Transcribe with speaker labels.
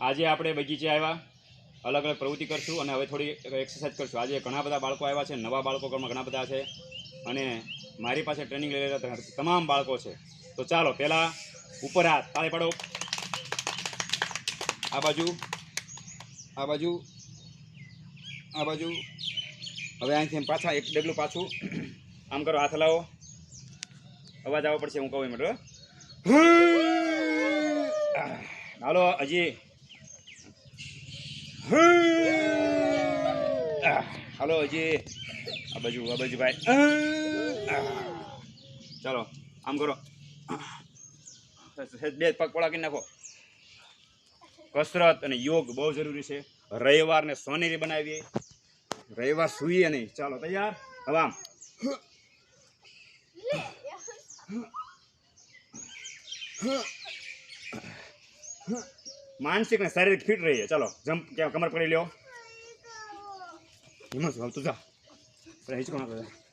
Speaker 1: આજે આપણે બગીચે આવ્યા. અલગ અલગ પ્રવૃત્તિ કરશું અને હવે થોડી એક્સરસાઇઝ કરશું. આજે ઘણા બધા બાળકો આવ્યા છે, નવા બાળકો પણ ઘણા બધા છે. અને મારી પાસે ટ્રેનિંગ લઈ રહેલા તમામ બાળકો છે. તો ચાલો, પહેલાં ઉપર હાથ, તાળી પાડો. આ બાજુ આ બાજુ આ બાજુ. હવે અહીંથી પાછા એક ડગલું પાછું. આમ કરો, હાથ લાવો અવાજ આવવો પડશે, હું કહું એમ હાલો, હજી હાલો હજી. આ બાજુ આ બાજુ ભાઈ. ચાલો આમ કરો. બે પગ પોળા કરી નાખો. કસરત અને યોગ બહુ જરૂરી છે. રવિવારને સોનેરી બનાવીએ. રવિવાર સૂઈએ નહીં. ચાલો તૈયાર? હવે આમ. માનસિક અને શારીરિક ફિટ રહીએ. ચાલો જમ્પ કમર પડી લ્યો. 今のと本当。これ、いつこなくだ。